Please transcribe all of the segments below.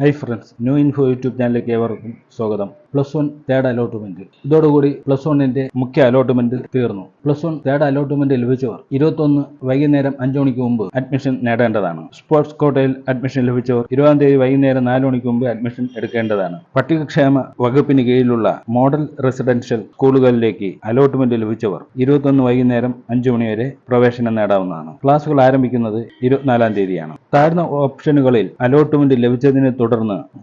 Hi friends new info YouTube ചാനലിലേക്ക് ഏവർക്കും സ്വാഗതം. പ്ലസ് വൺ തേർഡ് അലോട്ട്മെന്റ് ഇതോടുകൂടി പ്ലസ് വണ്ണിന്റെ മുഖ്യ അലോട്ട്മെന്റ് തീർന്നു. പ്ലസ് വൺ തേർഡ് അലോട്ട്മെന്റ് ലഭിച്ചവർ ഇരുപത്തൊന്ന് വൈകുന്നേരം അഞ്ചു മണിക്ക് മുമ്പ് അഡ്മിഷൻ നേടേണ്ടതാണ്. സ്പോർട്സ് കോട്ടയിൽ അഡ്മിഷൻ ലഭിച്ചവർ ഇരുപതാം തീയതി വൈകുന്നേരം നാല് മണിക്ക് മുമ്പ് അഡ്മിഷൻ എടുക്കേണ്ടതാണ്. പട്ടികക്ഷേമ വകുപ്പിന് കീഴിലുള്ള മോഡൽ റെസിഡൻഷ്യൽ സ്കൂളുകളിലേക്ക് അലോട്ട്മെന്റ് ലഭിച്ചവർ ഇരുപത്തൊന്ന് വൈകുന്നേരം അഞ്ചു മണി വരെ പ്രവേശനം നേടാവുന്നതാണ്. ക്ലാസുകൾ ആരംഭിക്കുന്നത് ഇരുപത്തിനാലാം തീയതിയാണ്. താഴ്ന്ന ഓപ്ഷനുകളിൽ അലോട്ട്മെന്റ് ലഭിച്ചതിനെ തുടർന്ന്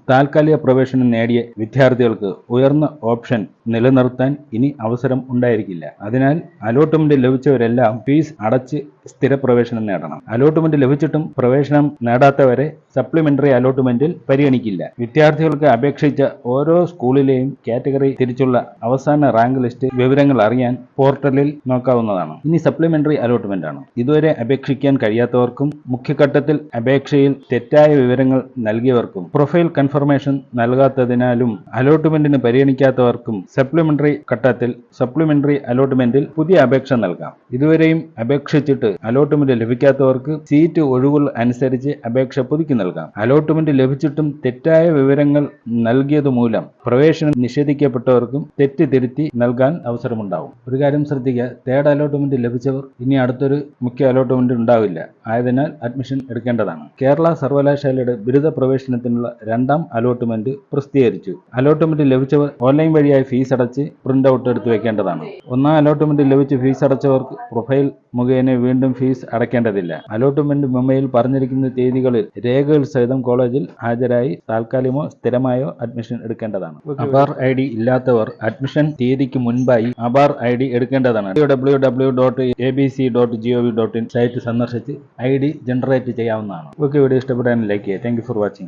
താൽക്കാലിക പ്രവേശനം നേടിയ വിദ്യാർത്ഥികൾക്ക് ഉയർന്ന ഓപ്ഷൻ നിലനിർത്താൻ ഇനി അവസരം ഉണ്ടായിരിക്കില്ല. അതിനാൽ അലോട്ട്മെന്റ് ലഭിച്ചവരെല്ലാം ഫീസ് അടച്ച് സ്ഥിരപ്രവേശനം നേടണം. അലോട്ട്മെന്റ് ലഭിച്ചിട്ടും പ്രവേശനം നേടാത്തവരെ സപ്ലിമെന്ററി അലോട്ട്മെന്റിൽ പരിഗണിക്കില്ല. വിദ്യാർത്ഥികൾക്ക് അപേക്ഷിച്ച ഓരോ സ്കൂളിലെയും കാറ്റഗറി തിരിച്ചുള്ള അവസാന റാങ്ക് ലിസ്റ്റ് വിവരങ്ങൾ അറിയാൻ പോർട്ടലിൽ നോക്കാവുന്നതാണ്. ഇനി സപ്ലിമെന്ററി അലോട്ട്മെന്റ് ആണ്. ഇതുവരെ അപേക്ഷിക്കാൻ കഴിയാത്തവർക്കും മുഖ്യഘട്ടത്തിൽ അപേക്ഷയിൽ തെറ്റായ വിവരങ്ങൾ നൽകിയവർക്കും പ്രൊഫൈൽ കൺഫർമേഷൻ നൽകാത്തതിനാലും അലോട്ട്മെന്റിന് പരിഗണിക്കാത്തവർക്കും സപ്ലിമെന്ററി ഘട്ടത്തിൽ സപ്ലിമെന്ററി അലോട്ട്മെന്റിൽ പുതിയ അപേക്ഷ നൽകാം. ഇതുവരെയും അപേക്ഷിച്ചിട്ട് അലോട്ട്മെന്റ് ലഭിക്കാത്തവർക്ക് സീറ്റ് ഒഴിവുകൾ അനുസരിച്ച് അപേക്ഷ പുതുക്കി നൽകാം. അലോട്ട്മെന്റ് ലഭിച്ചിട്ടും തെറ്റായ വിവരങ്ങൾ നൽകിയതുമൂലം പ്രവേശനം നിഷേധിക്കപ്പെട്ടവർക്കും തെറ്റ് തിരുത്തി നൽകാൻ അവസരമുണ്ടാവും. ഒരു കാര്യം ശ്രദ്ധിക്കുക തേർഡ് അലോട്ട്മെന്റ് ലഭിച്ചവർ ഇനി അടുത്തൊരു മുഖ്യ അലോട്ട്മെന്റ് ഉണ്ടാവില്ല. ആയതിനാൽ അഡ്മിഷൻ എടുക്കേണ്ടതാണ്. കേരള സർവകലാശാലയുടെ ബിരുദ പ്രവേശനത്തിനുള്ള രണ്ടാം അലോട്ട്മെന്റ് പ്രസിദ്ധീകരിച്ചു. അലോട്ട്മെന്റ് ലഭിച്ചവർ ഓൺലൈൻ വഴിയായി ഫീസ് അടച്ച് പ്രിന്റ് ഔട്ട് എടുത്തു വെക്കേണ്ടതാണ്. ഒന്നാം അലോട്ട്മെന്റ് ലഭിച്ച് ഫീസ് അടച്ചവർക്ക് പ്രൊഫൈൽ മുഖേന വീണ്ടും ഫീസ് അടയ്ക്കേണ്ടതില്ല. അലോട്ട്മെന്റ് മെമ്മയിൽ പറഞ്ഞിരിക്കുന്ന തീയതികളിൽ രേഖകൾ സഹിതം കോളേജിൽ ഹാജരായി താൽക്കാലികമോ സ്ഥിരമായോ അഡ്മിഷൻ എടുക്കേണ്ടതാണ്. അബാർ ഐ ഡി ഇല്ലാത്തവർ അഡ്മിഷൻ തീയതിക്ക് മുൻപായി അബാർ ഐ ഡി എടുക്കേണ്ടതാണ്. W W dot A B C dot G O V dot in site സന്ദർശിച്ച് ഐ ഡി ജനറേറ്റ് ചെയ്യാവുന്നതാണ്. ഓക്കെ വീഡിയോ ഇഷ്ടപ്പെടാൻ ലൈക്ക് ചെയ്യുക. Thank you for watching